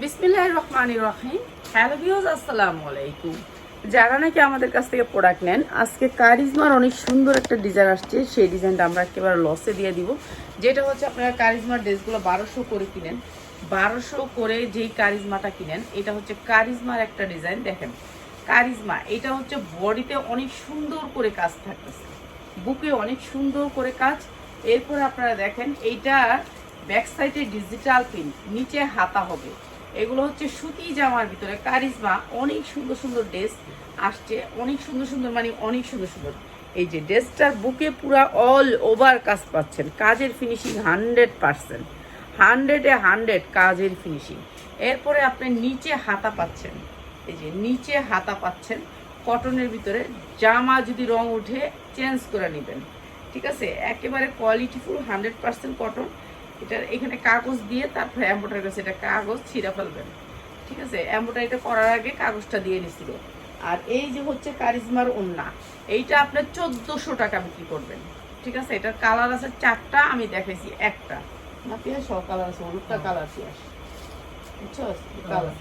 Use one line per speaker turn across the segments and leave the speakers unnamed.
বিসমিল্লাহ রহমান রহিম। Hello views আসসালামু আলাইকুম। যারা নাকি আমাদের কাছ থেকে প্রোডাক্ট নেন, আজকে কারিজমার অনেক সুন্দর একটা ডিজাইন আসছে। সেই ডিজাইনটা আমরা একেবারে লসে দিয়ে দিব। যেটা হচ্ছে আপনারা কারিজমার ড্রেসগুলো বারোশো করে কিনেন। বারোশো করে যেই কারিজমাটা কিনেন, এটা হচ্ছে কারিজমার একটা ডিজাইন দেখেন, কারিজমা, এটা হচ্ছে বডিতে অনেক সুন্দর করে কাজ থাকতেছে। বুকে অনেক সুন্দর করে কাজ। এরপরে আপনারা দেখেন, এইটা ব্যাক সাইডে ডিজিটাল প্রিন্ট নিচে হাতা হবে। এগুলো হচ্ছে সুতি জামার ভিতরে, কারিজমা, অনেক সুন্দর সুন্দর ড্রেস আসছে, অনেক সুন্দর সুন্দর মানে অনেক সুন্দর সুন্দর। এই যে ড্রেসটার বুকে পুরা অল ওভার কাজ পাচ্ছেন, কাজের ফিনিশিং হান্ড্রেড পার্সেন্ট হান্ড্রেডে হান্ড্রেড কাজের ফিনিশিং এরপরে আপনি নিচে হাতা পাচ্ছেন, এই যে নিচে হাতা পাচ্ছেন কটনের ভিতরে জামা যদি রং উঠে চেঞ্জ করে নেবেন, ঠিক আছে? একেবারে কোয়ালিটিফুল হান্ড্রেড পার্সেন্ট কটন এটার এখানে কাগজ দিয়ে তারপরে এম্বোটারি কাছে এটা কাগজ ছিঁড়া ফেলবেন। ঠিক আছে? এম্বোটারিটা করার আগে কাগজটা দিয়ে নিছিল। আর এই যে হচ্ছে কারিজমার ওন্না এইটা আপনার চোদ্দোশো টাকা বিক্রি করবেন। ঠিক আছে? এটার কালার আছে চারটা আমি দেখাইছি একটা। না পিয়াস সব কালার আছে হলুদটা কালার পিয়াস বুঝছ? কালার।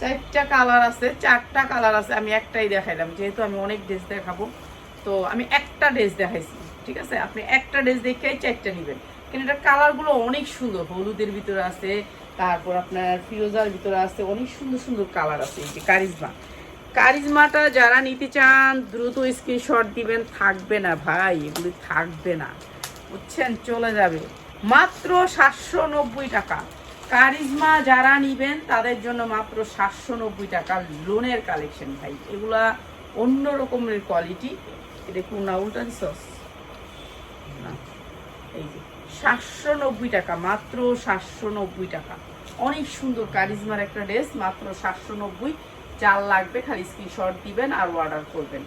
চারটা কালার আছে চারটা কালার আছে আমি একটাই দেখাইলাম। যেহেতু আমি অনেক ড্রেস দেখাবো তো আমি একটা ড্রেস দেখাইছি। ঠিক আছে? আপনি একটা ড্রেস দেখেই চারটা নেবেন। কিন্তু এটা কালারগুলো অনেক সুন্দর। হলুদের ভিতরে আছে, তারপর আপনার ফিরোজার ভিতরে আছে, অনেক সুন্দর সুন্দর কালার আছে এই যে কারিজমা। কারিজমাটা যারা নিতে চান, দ্রুত স্ক্রিনশট দিবেন, থাকবে না ভাই, এগুলি থাকবে না। বুঝছেন? চলে যাবে। মাত্র সাতশো নব্বই টাকা। কারিজমা যারা নিবেন, তাদের জন্য মাত্র সাতশো নব্বই টাকা লোনের কালেকশন ভাই। এগুলা অন্য রকমের কোয়ালিটি দেখুন না উল্টা সস। না, এই যে। সাতশো নব্বই টাকা, মাত্র সাতশো নব্বই টাকা। অনেক সুন্দর কারিজমার একটা ড্রেস, মাত্র সাতশো নব্বই। চাল লাগবে খালি স্ক্রিনশট দিবেন আর অর্ডার করবেন।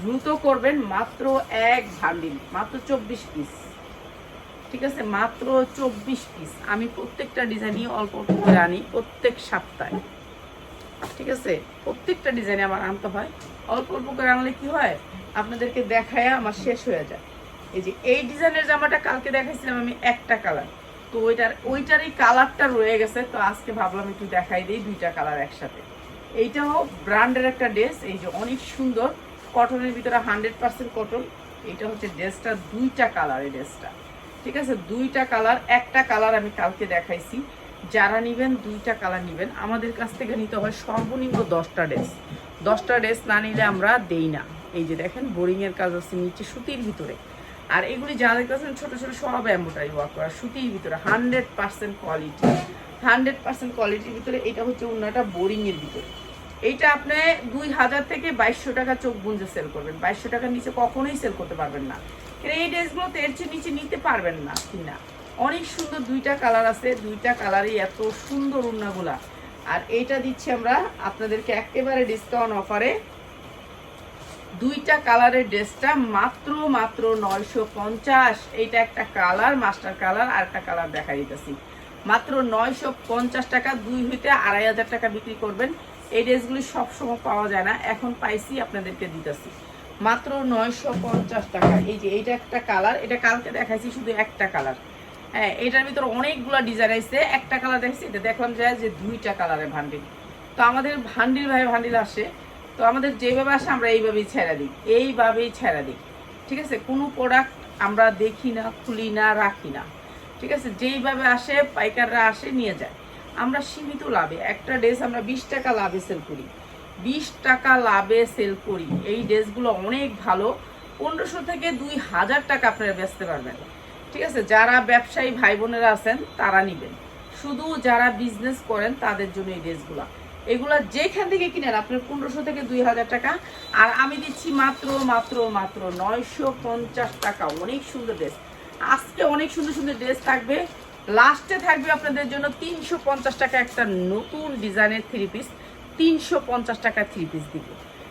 দ্রুত করবেন, মাত্র এক ভান্ডিল, মাত্র চব্বিশ পিস ঠিক আছে? মাত্র চব্বিশ পিস আমি প্রত্যেকটা ডিজাইনই অল্প অল্প করে আনি, প্রত্যেক সপ্তাহে। ঠিক আছে? প্রত্যেকটা ডিজাইনে আমার আনতে হয়। অল্প অল্প করে আনলে কি হয়? আপনাদেরকে দেখায় আমার শেষ হয়ে যায়। এই যে এই ডিজাইনের জামাটা কালকে দেখাইছিলাম আমি একটা কালার। তো ওইটার ওইটারই কালারটা রয়ে গেছে, তো আজকে ভাবলাম একটু দেখাই দিই দুইটা কালার একসাথে। এইটাও ব্র্যান্ডের একটা ড্রেস, এই যে অনেক সুন্দর। কটনের ভিতরে হান্ড্রেড পার্সেন্ট কটন এটা হচ্ছে ড্রেসটা, দুইটা কালার এই ড্রেসটা। ঠিক আছে? দুইটা কালার, একটা কালার আমি কালকে দেখাইছি। যারা নিবেন, দুইটা কালার নিবেন। আমাদের কাছ থেকে নিতে হয় সর্বনিম্ন দশটা ড্রেস। দশটা ড্রেস না নিলে আমরা দেই না। এই যে দেখেন, বোরিংয়ের কাজ আছে নিচে, সুতির ভিতরে। আর এগুলি যা দেখতেছেন ছোট ছোট সব এম্বোটারি ওয়ার্ক করা, সুতির ভিতরে, hundred percent quality hundred percent কোয়ালিটির ভিতরে এটা হচ্ছে অন্যটা বোরিংয়ের ভিতরে। এইটা আপনি দুই হাজার থেকে বাইশশো টাকা চোখ গুঞ্জে সেল করবেন। বাইশশো টাকার নিচে কখনোই সেল করতে পারবেন না। এই ড্রেসগুলো এর চেয়ে নিচে নিতে পারবেন না, কিনা। অনেক সুন্দর দুইটা কালার আছে, দুইটা কালারই এত সুন্দর উন্নাগুলা আর এইটা দিচ্ছি আমরা আপনাদেরকে একেবারে ডিসকাউন্ট অফারে দুইটা কালারের ড্রেসটা মাত্র মাত্র নয়শো পঞ্চাশ। এইটা একটা কালার, মাস্টার কালার আর একটা কালার দেখা দিতেছি। মাত্র নয়শো পঞ্চাশ টাকা, দুই হইতে আড়াই হাজার টাকা বিক্রি করবেন। এই ড্রেসগুলি সবসময় পাওয়া যায় না। এখন পাইছি, আপনাদেরকে দিতেছি। মাত্র নয়শো পঞ্চাশ টাকা। এই যে, এইটা একটা কালার। এটা কালকে দেখাইছি, শুধু একটা কালার। হ্যাঁ এটার ভিতরে অনেকগুলো ডিজাইন আছে। একটা কালার দেখছি এটা দেখলাম যে দুইটা কালারের ভান্ডিল তো আমাদের ভান্ডিল ভাই ভান্ডিল আসে। তো আমাদের যেভাবে আসে, আমরা এইভাবেই ছেড়া দিই। এইভাবেই ছেড়া দিই। ঠিক আছে? কোনো প্রোডাক্ট আমরা দেখি না, খুলি না, রাখি না। ঠিক আছে? যেইভাবে আসে, পাইকাররা আসে, নিয়ে যায়। আমরা সীমিত লাভে, একটা ড্রেস আমরা বিশ টাকা লাভে সেল করি। বিশ টাকা লাভে সেল করি। এই ড্রেসগুলো অনেক ভালো। পনেরোশো থেকে দুই হাজার টাকা আপনারা বেচতে পারবেন। ঠিক আছে? যারা ব্যবসায়ী ভাই বোনেরা আছেন, তারা নেবেন। শুধু যারা বিজনেস করেন, তাদের জন্য এই ড্রেসগুলো এগুলা যেখান থেকে কিনেন, আপনার পনেরোশো থেকে দুই হাজার টাকা। আর আমি দিচ্ছি মাত্র মাত্র মাত্র নয়শো পঞ্চাশ টাকা। অনেক সুন্দর ড্রেস। আজকে অনেক সুন্দর সুন্দর ড্রেস থাকবে। লাস্টে থাকবে আপনাদের জন্য তিনশো পঞ্চাশ টাকা একটা নতুন ডিজাইনের থ্রি পিস তিনশো পঞ্চাশ টাকা থ্রি পিস দিব।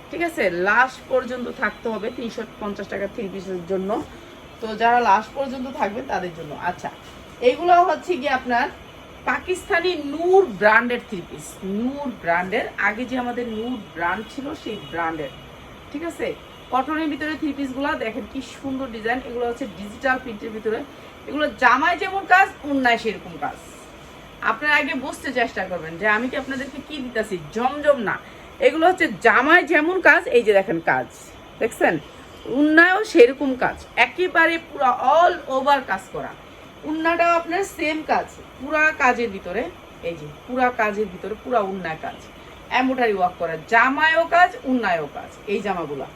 ঠিক আছে? লাস্ট পর্যন্ত থাকতে হবে তিনশো পঞ্চাশ টাকা থ্রি পিসের জন্য। তো যারা লাস্ট পর্যন্ত থাকবে তাদের জন্য। আচ্ছা এগুলো হচ্ছে কি আপনার পাকিস্তানি নূর ব্র্যান্ডের থ্রি পিস নূর ব্র্যান্ডের। আগে যে আমাদের নূর ব্র্যান্ড ছিল, সেই ব্র্যান্ডের। ঠিক আছে? কটনের ভিতরে থ্রি পিসগুলো দেখেন কি সুন্দর ডিজাইন এগুলো হচ্ছে ডিজিটাল প্রিন্টের ভিতরে। এগুলো জামায় যেমন কাজ অন্যায় সেরকম কাজ। আপনারা আগে বুঝতে চেষ্টা করবেন যে আমি কি আপনাদেরকে কি দিতেছি? জমজম না। এগুলো হচ্ছে জামায় যেমন কাজ, এই যে দেখেন কাজ। দেখছেন? উন্নায়ও সেরকম কাজ। একেবারে পুরো অল ওভার কাজ করা। উন্নাটাও আপনার সেম কাজ, পুরা কাজের ভিতরে, এই যে, পুরা কাজের ভিতরে, পুরা উন্নায় কাজ। এম্বোটারি ওয়ার্ক করা জামায়ও কাজ, উন্নায়ও কাজ, এই জামাগুলা।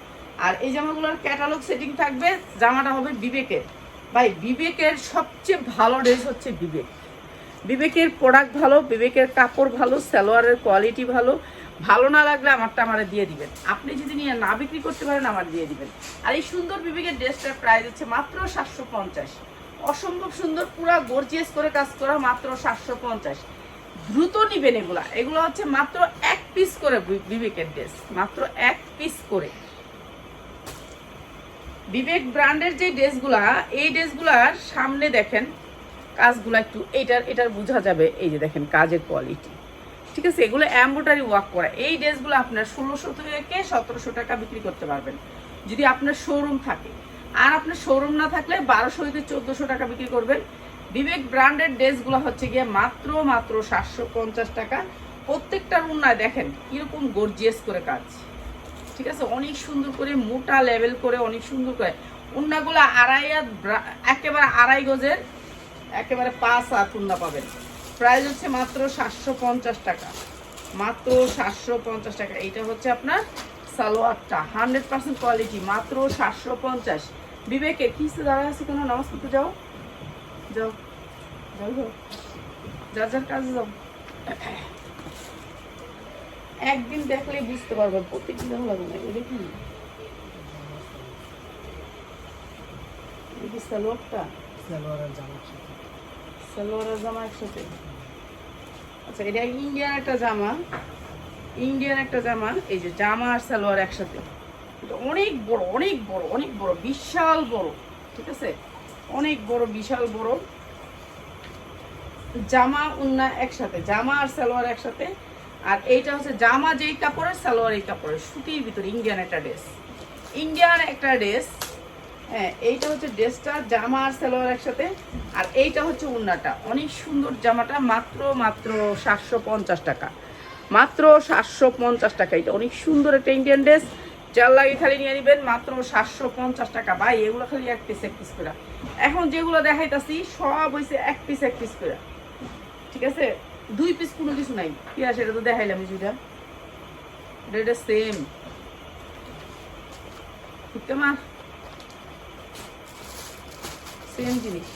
আর এই জামাগুলোর ক্যাটালগ সেটিং থাকবে, জামাটা হবে বিবেকের। ভাই, বিবেকের সবচেয়ে ভালো ড্রেস হচ্ছে বিবেক। বিবেকের প্রোডাক্ট ভালো, বিবেকের কাপড় ভালো, সালোয়ারের কোয়ালিটি ভালো। ভালো না লাগলে আমারটা আমার দিয়ে দিবেন। আপনি যদি নিয়ে না বিক্রি করতে পারেন, আমার দিয়ে দিবেন। আর এই সুন্দর বিবেকের ড্রেসটার প্রাইস হচ্ছে মাত্র সাতশো পঞ্চাশ। অসম্ভব সুন্দর, পুরা গর্জিয়াস করে কাজ করা মাত্র সাতশো পঞ্চাশ। দ্রুত নিবেন এগুলা। এগুলো হচ্ছে মাত্র এক পিস করে বিবেকের ড্রেস মাত্র এক পিস করে। বিবেক ব্র্যান্ডের যে ড্রেসগুলা, এই ড্রেসগুলার সামনে দেখেন, কাজগুলো একটু এটার এটার বোঝা যাবে, এই যে দেখেন, কাজের কোয়ালিটি ঠিক আছে, এগুলো এম্ব্রয়ডারি ওয়ার্ক করা। এই ড্রেসগুলো আপনার ষোলোশো থেকে সতেরোশো টাকা বিক্রি করতে পারবেন। যদি আপনার শোরুম থাকে। আর আপনার শোরুম না থাকলে বারোশো থেকে চোদ্দোশো টাকা বিক্রি করবেন। বিবেক ব্র্যান্ডের ড্রেসগুলো হচ্ছে গিয়ে মাত্র মাত্র সাতশো পঞ্চাশ টাকা। প্রত্যেকটার উন্নয় দেখেন কীরকম গর্জিয়াস করে কাজ। ঠিক আছে? অনেক সুন্দর করে, মোটা লেভেল করে, অনেক সুন্দর করে। উন্নাগুলো আড়াই হাত একেবারে আড়াই গজের, একেবারে পাঁচ হাত উন্না পাবেন। প্রাইস হচ্ছে মাত্র সাতশো পঞ্চাশ টাকা। মাত্র সাতশো পঞ্চাশ টাকা। এইটা হচ্ছে আপনার সালোয়ারটা হান্ড্রেড পার্সেন্ট কোয়ালিটি মাত্র সাতশো পঞ্চাশ। বিবেকে কি দাঁড়া আছে কেন নামাজ পড়তে যাও? যাও যাও যাও। যার যার কাজে যাও। একদিন দেখলেই বুঝতে পারবেন প্রত্যেকদিন ভালো লাগবে না এটা কি সালোয়ারটা সালোয়ার আর জামা একসাথে। আচ্ছা এটা ইন্ডিয়ান একটা জামা। ইন্ডিয়ান একটা জামা, এই যে জামা আর সালোয়ার একসাথে। অনেক বড় অনেক বড় অনেক বড়, বিশাল বড়, ঠিক আছে? অনেক বড়, বিশাল বড়। জামা, উন্না একসাথে, জামা আর সালোয়ার একসাথে। আর এইটা হচ্ছে জামা যেই কাপড়ের, সালোয়ার এই কাপড়ের, সুতির ভিতরে, ইন্ডিয়ান একটা ড্রেস। ইন্ডিয়ান একটা ড্রেস হ্যাঁ এইটা হচ্ছে ড্রেসটা, জামা আর সালোয়ার একসাথে। আর এইটা হচ্ছে উন্নাটা। অনেক সুন্দর জামাটা, মাত্র মাত্র সাতশো পঞ্চাশ টাকা। মাত্র সাতশো পঞ্চাশ টাকা। এটা অনেক সুন্দর একটা ইন্ডিয়ান ড্রেস যার লাগে খালি নিয়ে নেবেন, মাত্র সাতশো পঞ্চাশ টাকা। ভাই, এগুলো খালি এক পিস এক পিস করে। এখন যেগুলো দেখাইতাছি, সব হয়েছে এক পিস এক পিস করে। ঠিক আছে? দুই পিস কোনো কিছু নাই। কি আছে, এটা তো দেখাইলাম যেটা এটা সেম ঠিক মা? সেম জিনিস।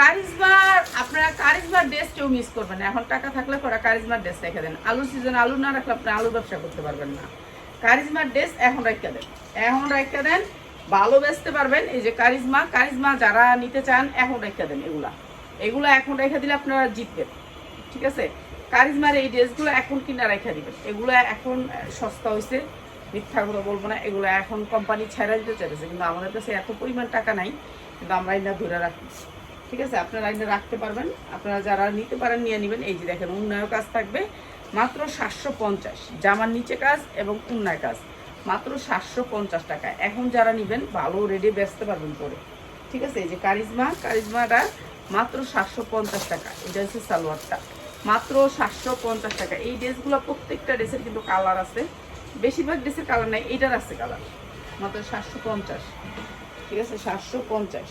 কারিজমার আপনারা কারিজমার ড্রেস কেউ মিস করবেন এখন টাকা থাকলে পরে কারিজমার ড্রেস রেখে দেন। আলু সিজন আলু না রাখলে আপনি আলু ব্যবসা করতে পারবেন না। কারিজমার ড্রেস এখন রেখে দেন। এখন রেখে দেন, ভালো বেচতে পারবেন। এই যে কারিজমা কারিজমা যারা নিতে চান, এখন রেখে দেন এগুলা। এগুলা এখন রেখে দিলে আপনারা জিতবেন ঠিক আছে? কারিজমার এই ড্রেসগুলো এখন কিনা রেখে দিবেন। এগুলো এখন সস্তা হয়েছে মিথ্যা কথা বলব না। এগুলো এখন কোম্পানি ছেড়ে দিতে চাইছে কিন্তু আমাদের কাছে এত পরিমাণ টাকা নাই। কিন্তু আমরা এটা ধরে রাখি ঠিক আছে, আপনারা এটা রাখতে পারবেন। আপনারা যারা নিতে পারেন, নিয়ে নেবেন। এই যে দেখেন উন্নয় কাজ থাকবে। মাত্র সাতশো পঞ্চাশ। জামার নিচে কাজ এবং উন্নয় কাজ। মাত্র সাতশো পঞ্চাশ টাকা। এখন যারা নেবেন, ভালো রেডি বেচতে পারবেন পরে। ঠিক আছে, এই যে কারিজমা, কারিজমাটা মাত্র সাতশো পঞ্চাশ টাকা। এটা হচ্ছে সালোয়ারটা। মাত্র সাতশো পঞ্চাশ টাকা। এই ড্রেসগুলো প্রত্যেকটা ড্রেসের কিন্তু কালার আছে। বেশিরভাগ ড্রেসের কালার নাই এইটার আছে কালার। মাত্র সাতশো পঞ্চাশ। ঠিক আছে, সাতশো পঞ্চাশ।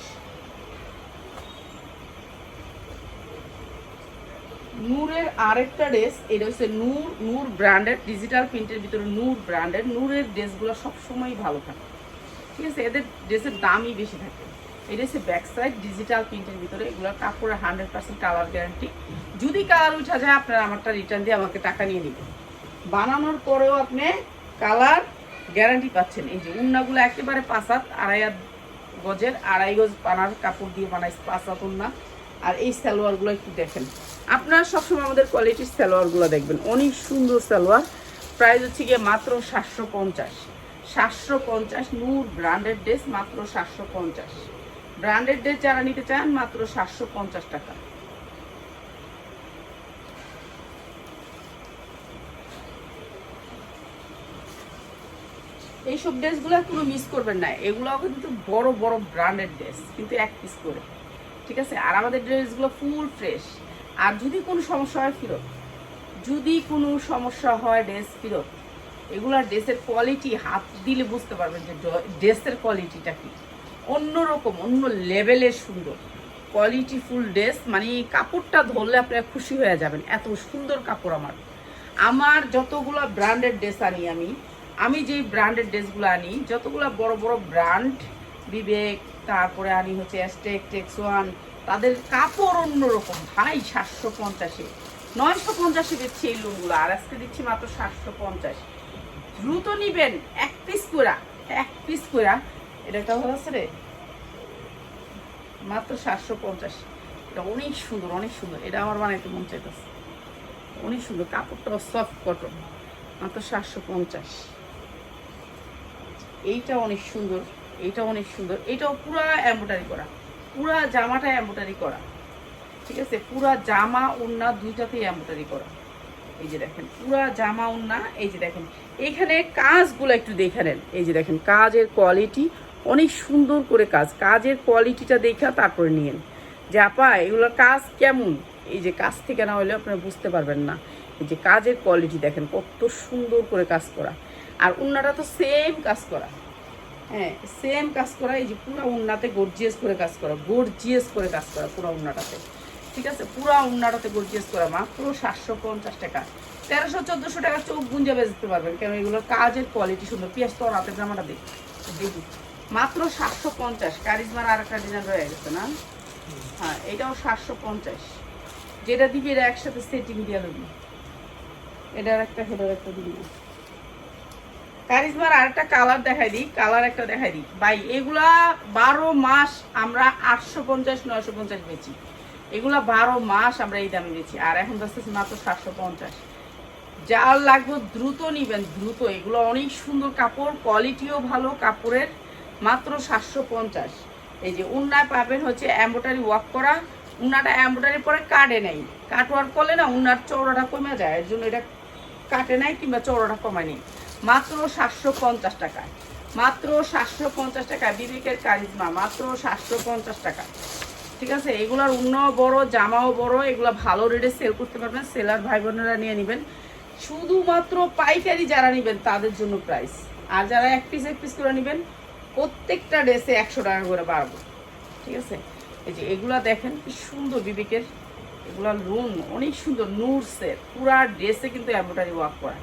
নূরের আরেকটা ড্রেস এটা হচ্ছে নূর নূর ব্র্যান্ডের ডিজিটাল প্রিন্টের ভিতরে নূর ব্র্যান্ডের নূরের ড্রেসগুলো সবসময়ই ভালো থাকে। ঠিক আছে? এদের ড্রেসের দামই বেশি থাকে। এটা হচ্ছে ব্যাক সাইড ডিজিটাল প্রিন্টের ভিতরে। এগুলো কাপড়ের হান্ড্রেড পার্সেন্ট কালার গ্যারান্টি যদি কালার উঠা যায়, আপনারা আমারটা রিটার্ন দিয়ে আমাকে টাকা নিয়ে নেবেন। বানানোর পরেও আপনি কালার গ্যারান্টি পাচ্ছেন। এই যে উন্নাগুলো একেবারে পাঁচ হাত, আড়াই হাত গজের, আড়াই গজ পানার কাপড় দিয়ে বানাই পাঁচ হাত উন্না। আর এই সালোয়ারগুলো একটু দেখেন। আপনারা সবসময় আমাদের কোয়ালিটির সালোয়ারগুলো দেখবেন। অনেক সুন্দর সালোয়ার। প্রাইস হচ্ছে গিয়ে মাত্র সাতশো পঞ্চাশ। সাতশো পঞ্চাশ নূর ব্র্যান্ডেড ড্রেস মাত্র সাতশো পঞ্চাশ। ব্র্যান্ডেড ড্রেস যারা নিতে চান, মাত্র সাতশো পঞ্চাশ টাকা। এইসব ড্রেসগুলো কোনো মিস করবেন না। এগুলো কিন্তু বড় বড় ব্র্যান্ডেড ড্রেস কিন্তু এক পিস করে। ঠিক আছে? আর আমাদের ড্রেসগুলো ফুল ফ্রেশ আর যদি কোনো সমস্যা হয় ফেরত যদি কোনো সমস্যা হয় ড্রেস ফেরত এগুলার ড্রেসের কোয়ালিটি হাত দিলে বুঝতে পারবেন যে ড্রেসের কোয়ালিটিটা কি। অন্যরকম, অন্য লেভেলের সুন্দর। কোয়ালিটি ফুল ড্রেস মানে কাপড়টা ধরলে আপনারা খুশি হয়ে যাবেন। এত সুন্দর কাপড় আমার। আমার যতগুলো ব্র্যান্ডেড ড্রেস আনি আমি আমি যেই ব্র্যান্ডেড ড্রেসগুলো আনি, যতগুলো বড় বড় ব্র্যান্ড বিবেক, তারপরে আনি হচ্ছে অ্যাস্টেক টেক্স ওয়ান তাদের কাপড় অন্যরকম। ভাই, সাতশো পঞ্চাশে। নয়শো পঞ্চাশে দিচ্ছি এই লোনগুলো, আর আজকে দিচ্ছি মাত্র সাতশো পঞ্চাশ। দ্রুত নিবেন, এক পিস করা এক পিস করা এটা ভালো আছে রে? মাত্র সাতশো পঞ্চাশ। এটা অনেক সুন্দর অনেক সুন্দর। এটা আমার বানাইতে মন চাইতেছে। অনেক সুন্দর কাপড়টা সফট কটন মাত্র সাতশো পঞ্চাশ। এইটা অনেক সুন্দর। এইটা অনেক সুন্দর। এটাও পুরা এম্ব্রয়ডারি করা। পুরা জামাটা এম্ব্রয়ডারি করা। ঠিক আছে? পুরা জামা ওড়না দুইটাতেই এম্ব্রয়ডারি করা। এই যে দেখেন, পুরা জামা ওড়না এই যে দেখেন। এখানে কাজগুলো একটু দেখে নেন। এই যে দেখেন, কাজের কোয়ালিটি অনেক সুন্দর করে কাজ। কাজের কোয়ালিটিটা দেখা, তারপরে নিয়েন। যে আপা, এগুলোর কাজ কেমন? এই যে কাজ থেকে না হলে আপনারা বুঝতে পারবেন না। এই যে কাজের কোয়ালিটি দেখেন, কত সুন্দর করে কাজ করা। আর উন্নাটা তো সেম কাজ করা। হ্যাঁ সেম কাজ করা, এই যে পুরো উন্নাতে গর্জিয়াস করে কাজ করা গর্জিয়াস করে কাজ করা পুরো উন্নাটাতে। ঠিক আছে? পুরো উন্নাটাতে গর্জিয়াস করা, মাত্র সাতশো পঞ্চাশ টাকা। তেরোশো, চোদ্দোশো টাকা চোখ গুঞ্জে বেচতে পারবেন, কেন এগুলোর কাজের কোয়ালিটি সুন্দর। পিঁয়াজ তো রাতের জামাটা দেখি দেখি। মাত্র সাতশো পঞ্চাশ কারিজমার আর একটা ডিজাইন রয়ে গেছে না? হ্যাঁ এটাও সাতশো পঞ্চাশ। যেটা দিবি এটা একসাথে সেটিং দিয়ে দেবি এটার একটা হেডার একটা দিবি। কারিজমার আরেকটা কালার দেখাই দিই, কালার একটা দেখাই দিই। ভাই, এগুলা বারো মাস আমরা আটশো পঞ্চাশ, নয়শো পঞ্চাশ বেচি। এগুলা বারো মাস আমরা এই দামে বেচি, আর এখন দেখতেছি মাত্র সাতশো পঞ্চাশ। যার লাগবে দ্রুত নিবেন, দ্রুত। এগুলো অনেক সুন্দর কাপড় কোয়ালিটিও ভালো কাপড়ের, মাত্র সাতশো পঞ্চাশ। এই যে উন্নায় পাবেন হচ্ছে এম্বোটারি ওয়াক করা। উন্নাটা এম্বোটারি পরে কাটে নেই। কাট ওয়ার্ক করলে না উন্নার চৌড়াটা কমে যায়, এর জন্য এটা কাটে নাই কিংবা চৌড়াটা কমায় নেই। মাত্র সাতশো পঞ্চাশ টাকায় মাত্র সাতশো পঞ্চাশ টাকা, বিবেকের কারিজমা, মাত্র সাতশো পঞ্চাশ টাকা। ঠিক আছে? এগুলার উন্ন বড়, জামাও বড়, এগুলো ভালো রেটে সেল করতে পারবেন। সেলার ভাই বোনেরা নিয়ে নেবেন। শুধুমাত্র পাইকারি যারা নেবেন, তাদের জন্য প্রাইস আর যারা এক পিস এক পিস করে নেবেন, প্রত্যেকটা ড্রেসে একশো টাকা করে বাড়বো। ঠিক আছে? এই যে এগুলা দেখেন, কি সুন্দর বিবেকের। এগুলা রুম অনেক সুন্দর নুরসের পুরা ড্রেসে কিন্তু এম্ব্রয়ডারি ওয়ার্ক করা।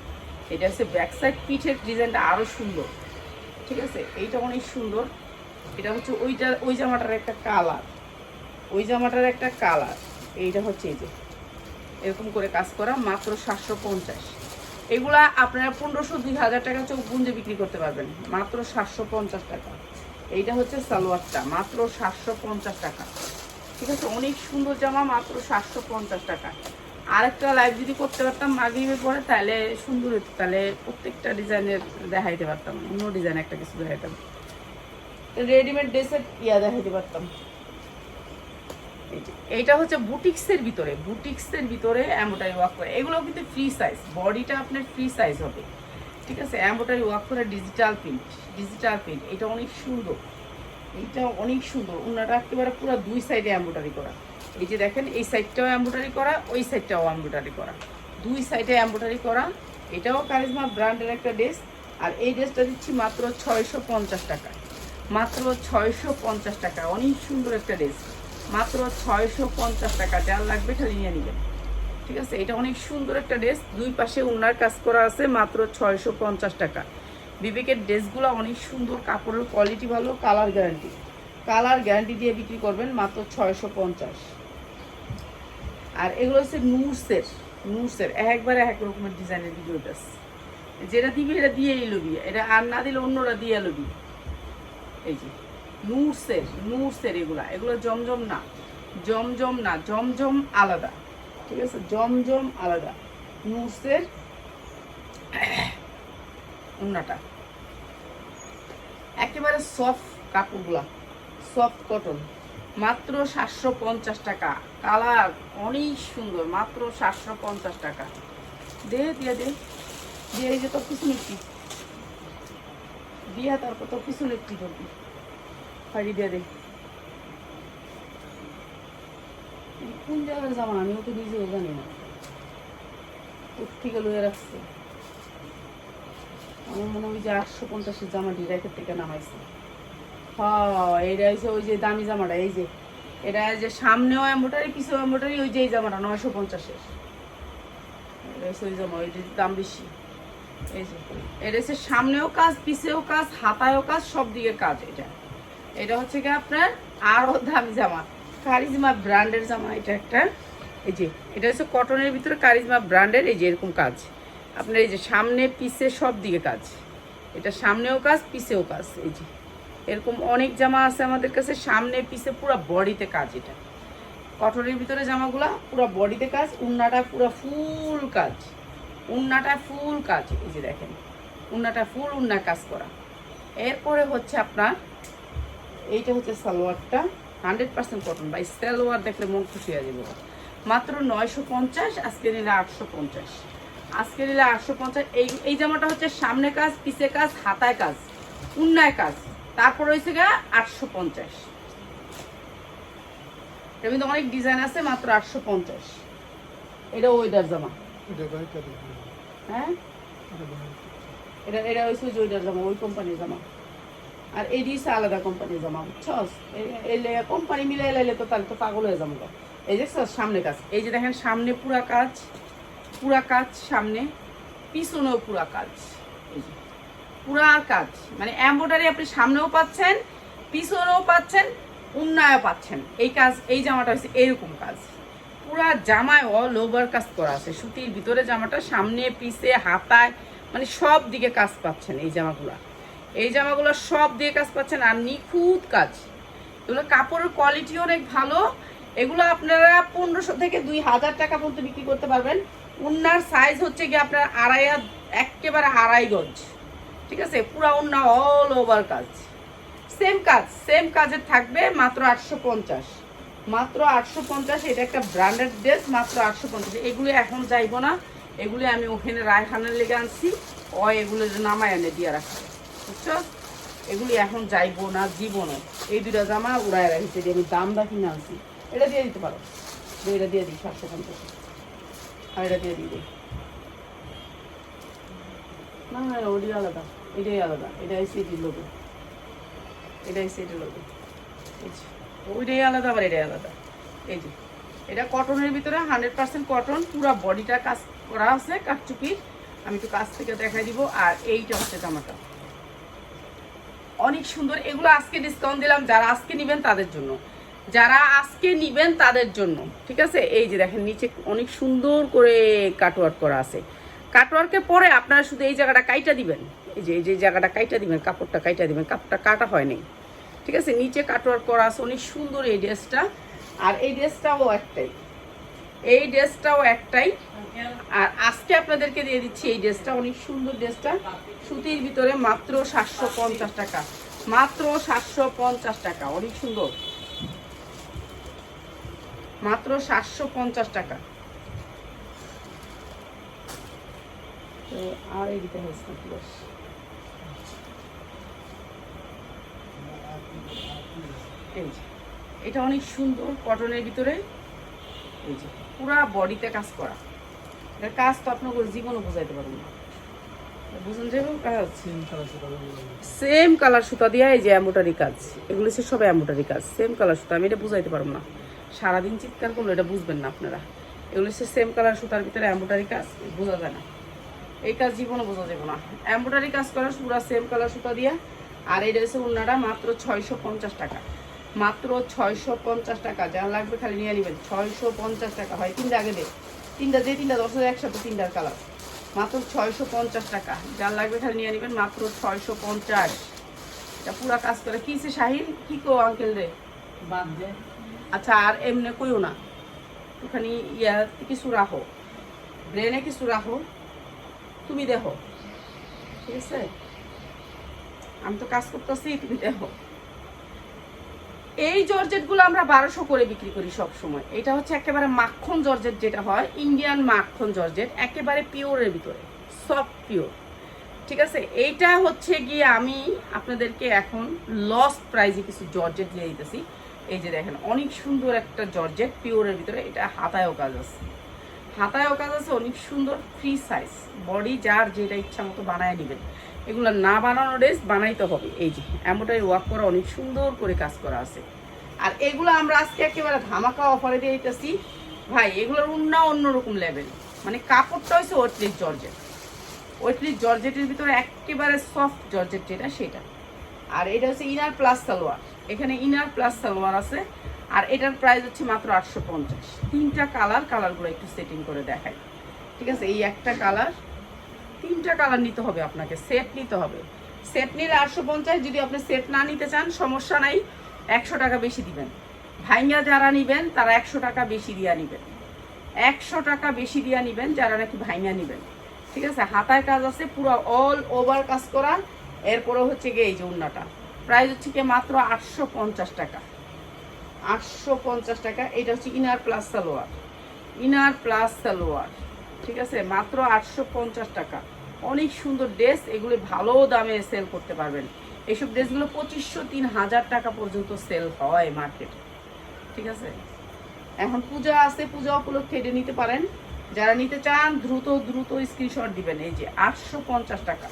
এটা হচ্ছে ব্যাক সাইড পিঠের ডিজাইনটা আরও সুন্দর। ঠিক আছে? এইটা অনেক সুন্দর। এটা হচ্ছে ওইটা, ওই জামাটার একটা কালার ওই জামাটার একটা কালার এইটা হচ্ছে এই যে। এরকম করে কাজ করা মাত্র সাতশো পঞ্চাশ। এগুলা আপনারা পনেরোশো, দুই হাজার টাকা চোখ গুঞ্জে বিক্রি করতে পারবেন। মাত্র সাতশো পঞ্চাশ টাকা। এইটা হচ্ছে সালোয়ারটা, মাত্র সাতশো পঞ্চাশ টাকা। ঠিক আছে? অনেক সুন্দর জামা, মাত্র সাতশো পঞ্চাশ টাকা। আরেকটা লাইভ যদি করতে পারতাম মাগরিবের পরে, তাহলে সুন্দর হতো। তাহলে প্রত্যেকটা ডিজাইনের দেখাইতে পারতাম। অন্য ডিজাইন একটা কিছু দেখাইতাম। রেডিমেড ড্রেসের ইয়া দেখাইতে পারতাম। এইটা হচ্ছে বুটিক্সের ভিতরে। বুটিক্সের ভিতরে এম্বোটারি ওয়ার্ক করে। এগুলো কিন্তু ফ্রি সাইজ বডিটা আপনার ফ্রি সাইজ হবে। ঠিক আছে? এম্বোটারি ওয়ার্ক করে ডিজিটাল প্রিন্ট ডিজিটাল প্রিন্ট এটা অনেক সুন্দর। এইটা অনেক সুন্দর। ওনাটা একেবারে পুরো দুই সাইডে এম্বোটারি করা। এই যে দেখেন, এই সাইডটাও এম্বোটারি করা, ওই সাইডটাও এম্বোটারি করা। দুই সাইডে এম্বোটারি করা। এটাও কারিজমা ব্র্যান্ডের একটা ড্রেস আর এই ড্রেসটা দিচ্ছি মাত্র ছয়শো পঞ্চাশ টাকা। মাত্র ছয়শো পঞ্চাশ টাকা। অনেক সুন্দর একটা ড্রেস মাত্র ছয়শো পঞ্চাশ টাকা। যার লাগবে খালি নিয়ে নেবেন। ঠিক আছে? এটা অনেক সুন্দর একটা ড্রেস দুই পাশে উন্নার কাজ করা আছে মাত্র ছয়শো পঞ্চাশ টাকা। বিবেকের ড্রেসগুলো অনেক সুন্দর। কাপড়ের কোয়ালিটি ভালো কালার গ্যারান্টি কালার গ্যারান্টি দিয়ে বিক্রি করবেন মাত্র ছয়শো পঞ্চাশ। আর এগুলো হচ্ছে নুরসের নুরসের, একবারে এক রকমের ডিজাইনের ভিডিও ড্রেস যেটা দিবি এটা দিয়ে লবি, এটা আর না দিলে অন্যরা দিয়ে লবি। এই যে, নুরসের নুরসের এগুলা, এগুলো জমজম না জমজম না, জমজম আলাদা, ঠিক আছে? জমজম আলাদা, নুরসের উন্নাটা। একেবারে সফট কাপড়গুলা সফট কটন মাত্র সাতশো পঞ্চাশ টাকা। কালার অনেক সুন্দর, মাত্র সাতশো পঞ্চাশ টাকা। দে, দিয়ে দে। দিয়ে যে তোর পিছনে কি দিয়া তারপর তোর পিছনে কি করবি ফাড়ি দিয়ে দে। কোন জায়গার জামা আমিও তো নিজেও জানি না। কোথেকে লয়ে রাখছে। আমার মনে হয় যে আটশো পঞ্চাশের জামাটি র্যাকের থেকে নামাইছে। হ্যাঁ এটা হচ্ছে ওই যে দামি জামাটা, এই যে। এটা যে সামনেও এম্বোটারি পিছনেও এম্বোটারি ওই যে এই জামাটা, নয়শো পঞ্চাশের। ওই জামা, ওইটার দাম বেশি। এটা হচ্ছে সামনেও কাজ, পিছেও কাজ, হাতায়ও কাজ, সব দিকে কাজ এটা। এটা হচ্ছে কি আপনার আরও দামি জামা, কারিজমা ব্র্যান্ডের জামা এটা একটা। এই যে, এটা হচ্ছে কটনের ভিতরে কারিজমা ব্র্যান্ডের, এই যে এরকম কাজ। আপনার এই যে সামনে, পিছে সব দিকে কাজ। এটা সামনেও কাজ, পিছেও কাজ, এই যে। এরকম অনেক জামা আছে আমাদের কাছে। সামনে পিছে পুরো বডিতে কাজ এটা। কটনের ভিতরে জামাগুলা পুরো বডিতে কাজ উন্নাটা পুরো ফুল কাজ। উন্নাটা ফুল কাজ। এই যে দেখেন উন্নাটা ফুল উন্না কাজ করা। এরপরে হচ্ছে আপনার, এইটা হচ্ছে সালোয়ারটা। হান্ড্রেড পার্সেন্ট কটন বা সালোয়ার দেখলে মন খুশি হয়ে যাবে। মাত্র নয়শো পঞ্চাশ, আজকে নিলে আটশো পঞ্চাশ। আজকে নিলে আটশো পঞ্চাশ। এই এই জামাটা হচ্ছে সামনে কাজ পিছে কাজ, হাতায় কাজ, উন্নায় কাজ। তারপর হয়েছে গা আটশো পঞ্চাশ। এর মধ্যে অনেক ডিজাইন আছে মাত্র আটশো পঞ্চাশ। এটা ওইটার জামা। হ্যাঁ?
এটা
এটা ওই ওইটার জামা ওই কোম্পানির জামা। আর এটি হচ্ছে আলাদা কোম্পানির জামা বুঝছস? কোম্পানি মিলে এলে তো তাহলে তো পাগল হয়ে যাব এই যে সামনে কাজ। এই যে দেখেন সামনে পুরা কাজ পুরা কাজ সামনে পিছনেও পুরা কাজ। এই যে। পুরা কাজ। মানে এম্ব্রয়ডারি আপনি সামনেও পাচ্ছেন, পিছনেও পাচ্ছেন উন্নয়ও পাচ্ছেন। এই কাজ, এই জামাটা হচ্ছে এরকম কাজ। পুরা জামায় অল ওভার কাজ করা আছে। সুতির ভিতরে জামাটা, সামনে, পিছে, হাতায় মানে সব দিকে কাজ পাচ্ছেন এই জামাগুলা। এই জামাগুলো সব দিয়ে কাজ পাচ্ছেন আর নিখুঁত কাজ। এগুলো কাপড়ের কোয়ালিটি অনেক ভালো। এগুলো আপনারা পনেরোশো থেকে দুই হাজার টাকা পর্যন্ত বিক্রি করতে পারবেন। উন্নার সাইজ হচ্ছে গিয়ে আপনার আড়াই একেবারে আড়াই গজ। ঠিক আছে? পুরা উন্না অল ওভার কাজ। সেম কাজ সেম কাজের থাকবে মাত্র আটশো পঞ্চাশ। মাত্র আটশো পঞ্চাশ, এটা একটা ব্র্যান্ডেড ড্রেস মাত্র আটশো পঞ্চাশ। এগুলো এখন যাইবো না। এগুলি আমি ওখানে রায়খানের লেগে আনছি। ও এগুলো নামায় এনে দিয়ে রাখা। বুঝছ? এগুলি এখন যাইবো না জীবনও এই দুটা জামা উড়ায় রাখছি যে আমি দাম দা কিনে আনছি। এটা দিয়ে দিতে পারো। এটা দিয়ে দিই, সাতশো পঞ্চাশ। আর এটা দিয়ে দিই না ওটি আলাদা। এটাই আলাদা এটাই সিটির লোগো এটাই সিটির লোগো ওইটাই আলাদা, আবার এটাই আলাদা। এই যে, এটা কটনের ভিতরে হান্ড্রেড পার্সেন্ট কটন পুরো বডিটা কাজ করা আছে কাঠচুপির আমি একটু কাছ থেকে দেখাই দিব, আর এইটা হচ্ছে জামাটা। অনেক সুন্দর, এগুলো আজকে ডিসকাউন্ট দিলাম, যারা আজকে নিবেন তাদের জন্য। যারা আজকে নিবেন তাদের জন্য, ঠিক আছে? এই যে দেখেন, নিচে অনেক সুন্দর করে কাটওয়ার্ক করা আছে। কাটওয়ার্কের পরে আপনারা শুধু এই জায়গাটা কাইটা দিবেন। এই যে এই যে জায়গাটা কাইটা দিবেন, কাপড়টা কাইটা দিবেন, কাপড়টা কাটা হয়নি ঠিক আছে? নিচে কাটওয়ার্ক করা আছে, অনেক সুন্দর এই ড্রেসটা। আর এই ড্রেসটাও একটাই। এই ড্রেসটাও একটাই। আর আজকে আপনাদেরকে দিয়ে দিচ্ছি এই ড্রেসটা, অনেক সুন্দর ড্রেসটা। সুতির ভিতরে মাত্র সাতশো পঞ্চাশ টাকা। মাত্র সাতশো পঞ্চাশ টাকা, অনেক সুন্দর। মাত্র সাতশো পঞ্চাশ টাকা। তো আর এই দিতে হয়েছে এই যে এটা অনেক সুন্দর কটনের ভিতরে। এই যে পুরা বডিতে কাজ করা। এটার কাজ তো আপনাকে জীবনও বোঝাইতে পারবেন না। বুঝুন যে।
সেম কালার
সুতা দিয়ে এই যে অ্যাম্বোটারি কাজ। এগুলো হচ্ছে সব অ্যাম্বোটারি কাজ। সেম কালার সুতা আমি এটা বুঝাইতে পারব না। সারাদিন চিৎকার করলে এটা বুঝবেন না আপনারা। এগুলো হচ্ছে সেম কালার সুতার ভিতরে অ্যাম্বোটারি কাজ বোঝা যায় না। এই কাজ জীবনে বোঝা যাবে না। এম্ব্রয়ডারি কাজ করা পুরো সেম কালার সুতা দিয়া। আর এই ড্রেসের উন্নাটা মাত্র ছয়শো পঞ্চাশ টাকা। মাত্র ছয়শো পঞ্চাশ টাকা। যা লাগবে খালি নিয়ে নেবেন। ছয়শো পঞ্চাশ টাকা। হয় তিনটা আগে দে। তিনটা যে তিনটা দশ হাজার একসাথে তিনটার কালার মাত্র ছয়শো পঞ্চাশ টাকা। যার লাগবে খালি নিয়ে নেবেন মাত্র ছয়শো পঞ্চাশ। এটা পুরা কাজ করে। কি সে শাহিন? কী কো আঙ্কেল রে?
বাদ দে।
আচ্ছা আর এমনি কইও না। ওখানে ইয়া কিছু রাখো। ব্রেনে কিছু রাখো। তুমি দেখো। ঠিক আছে? আমি তো কাজ করতেছি, তুমি দেখো। এই জর্জেটগুলো আমরা বারোশো করে বিক্রি করি সব সময়। এটা হচ্ছে একেবারে মাখন জর্জেট যেটা হয় ইন্ডিয়ান মাখন জর্জেট, একেবারে পিওরের ভিতরে সফট পিওর ঠিক আছে? এইটা হচ্ছে গিয়ে আমি আপনাদেরকে এখন লস প্রাইজে কিছু জর্জেট দিয়ে দিতেছি। এই যে দেখেন, অনেক সুন্দর একটা জর্জেট পিওরের ভিতরে, এটা হাতায়ও কাজ আছে। হাতায়ও কাজ আছে, অনেক সুন্দর ফ্রি সাইজ বডি যার যেটা ইচ্ছা মতো বানায় নেবেন। এগুলো না বানানো ড্রেস বানাইতে হবে। এই যে, এমনটাই ওয়ার্ক করা, অনেক সুন্দর করে কাজ করা আছে। আর এগুলো আমরা আজকে একেবারে ধামাকা অফারে দিয়ে দিতেছি। ভাই, এগুলোর অন্য অন্যরকম লেভেল মানে কাপড়টা হয়েছে ওয়েটলিস জর্জেট ওয়েটলিস জর্জেটের ভিতরে একেবারে সফট জর্জেট যেটা, সেটা। আর এটা হচ্ছে ইনার প্লাস সালোয়ার এখানে ইনার প্লাস সালোয়ার আছে। আর এটার প্রাইস হচ্ছে মাত্র আটশো পঞ্চাশ। তিনটা কালার কালারগুলো একটু সেটিং করে দেখাই। ঠিক আছে? এই একটা কালার তিনটা কালার নিতে হবে আপনাকে সেট নিতে হবে। সেট নিলে আটশো পঞ্চাশ, যদি আপনি সেট না নিতে চান, সমস্যা নাই, একশো টাকা বেশি দিবেন। ভাইঙ্গা যারা নিবেন, তারা একশো টাকা বেশি দিয়া নিবেন। একশো টাকা বেশি দিয়া নিবেন, যারা নাকি ভাইঙ্গা নিবেন। ঠিক আছে? হাতায় কাজ আছে, পুরো অল ওভার কাজ করা। এরপরে হচ্ছে গিয়ে এই যে উন্নাটা। প্রাইস হচ্ছে গিয়ে মাত্র আটশো পঞ্চাশ টাকা। আটশো পঞ্চাশ টাকা। এটা হচ্ছে inner plus salwar. Inner plus salwar. ঠিক আছে? মাত্র আটশো পঞ্চাশ টাকা। অনেক সুন্দর ড্রেস। এগুলি ভালো দামে সেল করতে পারবেন। এইসব ড্রেসগুলো পঁচিশশো তিন হাজার টাকা পর্যন্ত সেল হয় মার্কেটে ঠিক আছে? এখন পূজা আছে। পূজা উপলক্ষে এটা নিতে পারেন। যারা নিতে চান, দ্রুত দ্রুত স্ক্রিনশট দিবেন। এই যে আটশো পঞ্চাশ টাকা।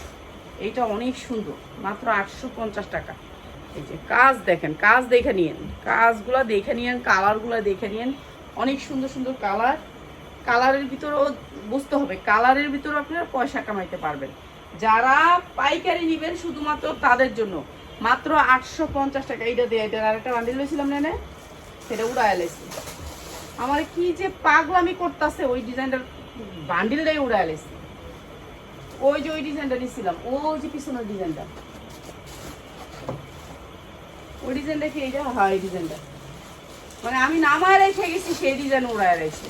এইটা অনেক সুন্দর। মাত্র আটশো পঞ্চাশ টাকা। এই যে কাজ দেখেন, কাজ দেখে নিয়েন, কাজগুলো দেখে নিয়েন কালারগুলো দেখে নিয়েন। অনেক সুন্দর সুন্দর কালার কালারের ভিতরেও বুঝতে হবে কালারের ভিতরে আপনারা পয়সা কামাইতে পারবেন। যারা পাইকারি নেবেন শুধুমাত্র তাদের জন্য। মাত্র আটশো পঞ্চাশ টাকা। এইটা দিয়ে এটার আরেকটা বান্ডিল হয়েছিলাম নেনে। সেটা উড়ায় লেছি আমার কি যে পাগলামি করতেছে, ওই ডিজাইনটার বান্ডিলটাই উড়ায় লেছি ওই যে, ওই ডিজাইনটা নিছিলাম। ওই যে পিছনের ডিজাইনটা ওই ডিজাইনটা কি? এইটা হ্যাঁ এই ডিজাইনটা। মানে আমি নামায় রেখে গেছি, সেই ডিজাইন উড়ায় রয়েছে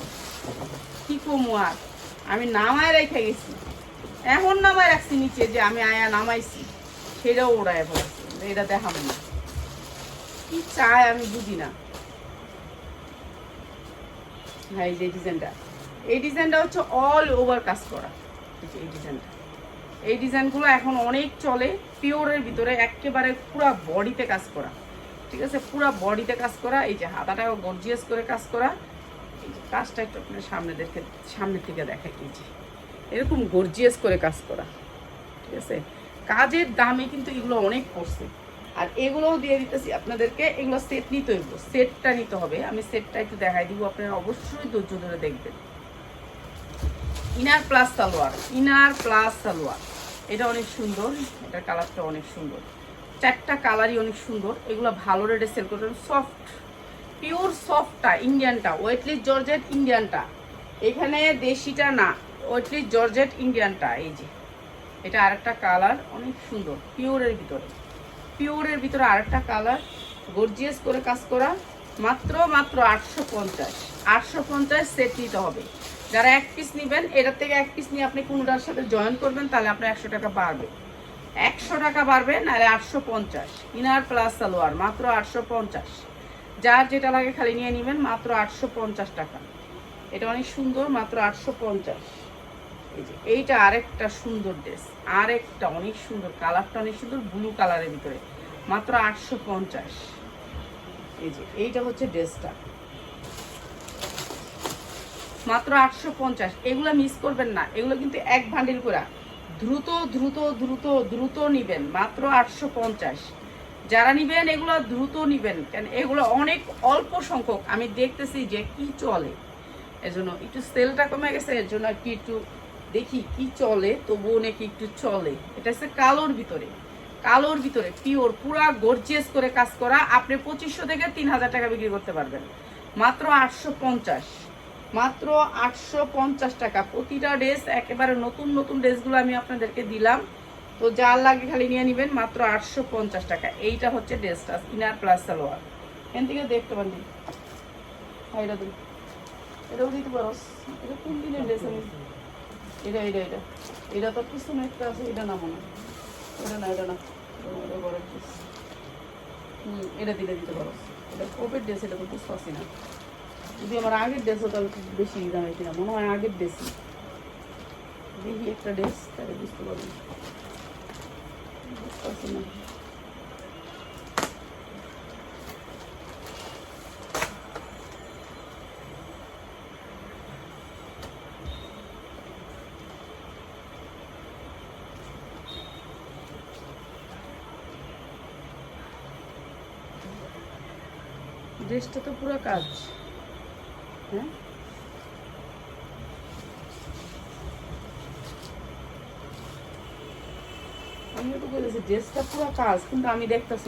কি কমু আর? আমি নামায় রেখে গেছি। এখন নামায় রাখছি নিচে যে আমি আয়া নামাইছি, সেটাও উড়ায় পড়েছে এটা দেখাবো না। কি চায় আমি বুঝি না। হ্যাঁ এই যে ডিজাইনটা। এই ডিজাইনটা হচ্ছে অল ওভার কাজ করা। এই ডিজাইনটা। এই ডিজাইনগুলো এখন অনেক চলে পিওরের ভিতরে একেবারে পুরো বডিতে কাজ করা। ঠিক আছে, পুরো বডিতে কাজ করা, এই যে হাতাটাও গর্জিয়াস করে কাজ করা। এই যে কাজটা একটু আপনার সামনে দেখে, সামনে থেকে দেখাই এই যে। এরকম গর্জিয়াস করে কাজ করা, ঠিক আছে? কাজের দামে কিন্তু এগুলো অনেক পড়ছে। আর এগুলোও দিয়ে দিতেছি আপনাদেরকে, এগুলো সেট নিতে হইব। সেটটা নিতে হবে। আমি সেটটা একটু দেখাই দিব, আপনারা অবশ্যই ধৈর্য ধরে দেখবেন। Inner plus salwar inner plus salwar. এটা অনেক সুন্দর, এটার কালারটা অনেক সুন্দর। চারটা কালারই অনেক সুন্দর। এগুলো ভালো রেটে সেল করবেন সফট পিওর সফটটা ইন্ডিয়ানটা ওয়েটলিস জর্জেট ইন্ডিয়ানটা এখানে দেশিটা না ওয়েটলিস জর্জেট ইন্ডিয়ানটা এই যে। এটা আরেকটা কালার, অনেক সুন্দর পিওরের ভিতরে। পিওরের ভিতরে আরেকটা কালার গর্জিয়াস করে কাজ করা, মাত্র মাত্র আটশো পঞ্চাশ। আটশো পঞ্চাশ সেট নিতে হবে। যারা এক পিস নেবেন, এটার থেকে এক পিস নিয়ে আপনি কোনোটার সাথে জয়েন করবেন, তাহলে আপনার একশো টাকা বাড়বে। একশো টাকা বাড়বে, নাহলে আটশো পঞ্চাশ। ইনার প্লাস সালোয়ার, মাত্র আটশো পঞ্চাশ। যার যেটা লাগে খালি নিয়ে নেবেন, মাত্র আটশো পঞ্চাশ টাকা। এটা অনেক সুন্দর, মাত্র আটশো পঞ্চাশ। এই যে, এইটা আরেকটা সুন্দর ড্রেস আরেকটা অনেক সুন্দর, কালারটা অনেক সুন্দর ব্লু কালারের ভিতরে। মাত্র আটশো পঞ্চাশ। এই যে, এইটা হচ্ছে ড্রেসটা মাত্র আটশো পঞ্চাশ। এগুলো মিস করবেন না। এগুলো কিন্তু এক ভান্ডিল করে দ্রুত দ্রুত দ্রুত দ্রুত নিবেন, মাত্র আটশো পঞ্চাশ। যারা নিবেন, এগুলো দ্রুত নিবেন, কেন এগুলো অনেক অল্প সংখ্যক। আমি দেখতেছি যে কি চলে। এজন্য একটু সেলটা কমে গেছে এর জন্য কি একটু দেখি কি চলে, তবুও নাকি একটু চলে। এটা হচ্ছে কালোর ভিতরে। কালোর ভিতরে, পিওর, পুরা গর্জিয়াস করে কাজ করা। আপনি পঁচিশশো থেকে তিন হাজার টাকা বিক্রি করতে পারবেন। মাত্র আটশো পঞ্চাশ। মাত্র আটশো পঞ্চাশ টাকা। প্রতিটা ড্রেস, একেবারে নতুন নতুন ড্রেসগুলো আমি আপনাদেরকে দিলাম। তো যার লাগে খালি নিয়ে নেবেন, মাত্র আটশো পঞ্চাশ টাকা। এইটা হচ্ছে ড্রেসটা ইনার প্লাস সালোয়ার এখান থেকে দেখতে পারেন। হ্যাঁ এটা দিন। এটাও দিতে পারো। এটা কোন দিনের ড্রেস আমি? এটা এটা এটা। এটা তো পিছনে একটা আছে, এটা না মনে। এটা না এটা না। এটা বড় ড্রেস। হুম, এটা দিলে দিতে পারো। এটা কোপের ড্রেস, এটা তো বুঝতে পারছি না। যদি আমার আগের ড্রেস হতো আমি বেশি দামে কিনা মনে হয় আগের ড্রেস দেখি একটা ড্রেস তাহলে বুঝতে পারবেন ড্রেসটা তো পুরো কাজ। হ্যাঁ আমি ড্রেসটা পুরো কাজ, কিন্তু আমি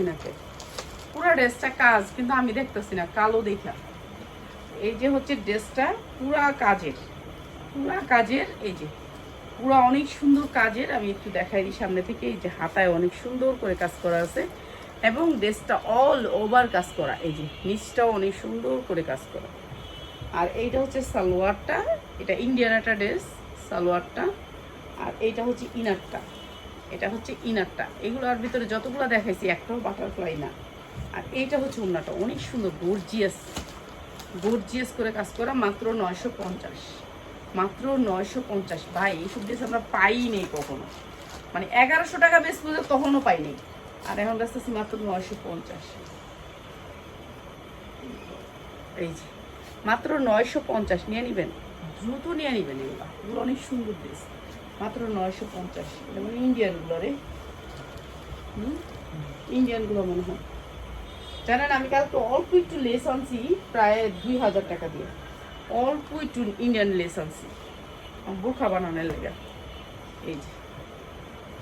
না কে। ড্রেসটা কাজ, কিন্তু আমি না, কালো এই যে হচ্ছে ড্রেসটা পুরা কাজের পুরা কাজের এই যে, পুরা অনেক সুন্দর কাজের, আমি একটু দেখাই সামনে থেকে, এই যে হাতায় অনেক সুন্দর করে কাজ করা আছে, এবং ড্রেসটা অল ওভার কাজ করা, এই যে, নিচটাও অনেক সুন্দর করে কাজ করা। আর এইটা হচ্ছে সালোয়ারটা, এটা ইন্ডিয়ান একটা ড্রেস সালোয়ারটা, আর এইটা হচ্ছে ইনারটা, এটা হচ্ছে ইনারটা। এগুলোর ভিতরে যতগুলো দেখাইছি, একটাও বাটারফ্লাই না। আর এইটা হচ্ছে ওনাটা অনেক সুন্দর গর্জিয়াস গর্জিয়াস করে কাজ করা, মাত্র নয়শো পঞ্চাশ। মাত্র নয়শো পঞ্চাশ। ভাই, এইসব ড্রেস আমরা পাই নেই কখনো। মানে এগারোশো টাকা বেশ পুজো তখনও পাই নেই। আর এখন আসতেছি মাত্র নয়শো পঞ্চাশ। এই যে মাত্র নয়শো পঞ্চাশ, নিয়ে নিবেন। দ্রুত নিয়ে নিবেন এগুলো। অনেক সুন্দর ড্রেস মাত্র নয়শো পঞ্চাশ। এটা মানে ইন্ডিয়ানগুলো রে। হুম? ইন্ডিয়ানগুলো মনে হয়। জানেন, আমি কালকে অল্প একটু লেস আনছি, প্রায় দুই হাজার টাকা দিয়ে। অল্প একটু ইন্ডিয়ান লেস আনছি। বোরখা বানানোর লেগে। এই যে।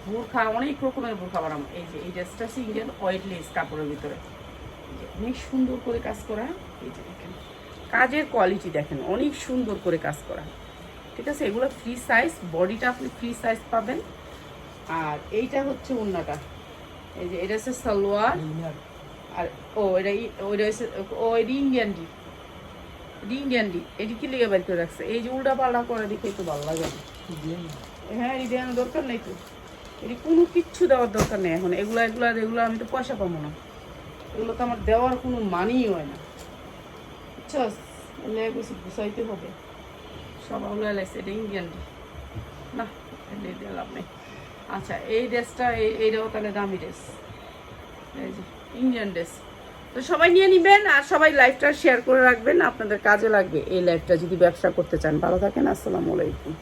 বোরখা, অনেক রকমের বোরখা বানাবো। এই যে, এই ড্রেসটা হচ্ছে ইন্ডিয়ান ওয়েট লেস কাপড়ের ভিতরে। অনেক সুন্দর করে কাজ করা। এই যে দেখেন। কাজের কোয়ালিটি দেখেন অনেক সুন্দর করে কাজ করা। ঠিক আছে? এগুলো ফ্রি সাইজ বডিটা আপনি ফ্রি সাইজ পাবেন। আর এইটা হচ্ছে ওন্নাটা। এই যে এটা হচ্ছে সালোয়ার। আর ও এটা ওইটা হচ্ছে ও এটি ইন্ডিয়ান ডি এটি ইন্ডিয়ান ডি এটি কি লেগে বের করে রাখছে? এই যে উল্টা পাল্টা করে দেখে একটু ভালো লাগে। না হ্যাঁ এটি দেওয়ার দরকার নেই তো। এটি কোনো কিচ্ছু দেওয়ার দরকার নেই এখন। এগুলো এগুলো এগুলো আমি তো পয়সা পাবো না। এগুলো তো আমার দেওয়ার কোনো মানেই হয় না। বুঝছস এলে কিছু গুছাইতে হবে। সব ওগুলো লাগছে, এটা ইন্ডিয়ান না, এলে দিয়ে লাভ নেই। আচ্ছা এই ড্রেসটা এই, এইটাও তাহলে দামি ড্রেস এই যে ইন্ডিয়ান ড্রেস তো সবাই নিয়ে নিবেন আর সবাই লাইভটা শেয়ার করে রাখবেন। আপনাদের কাজে লাগবে এই লাইফটা যদি ব্যবসা করতে চান। ভালো থাকেন, আসসালামু আলাইকুম।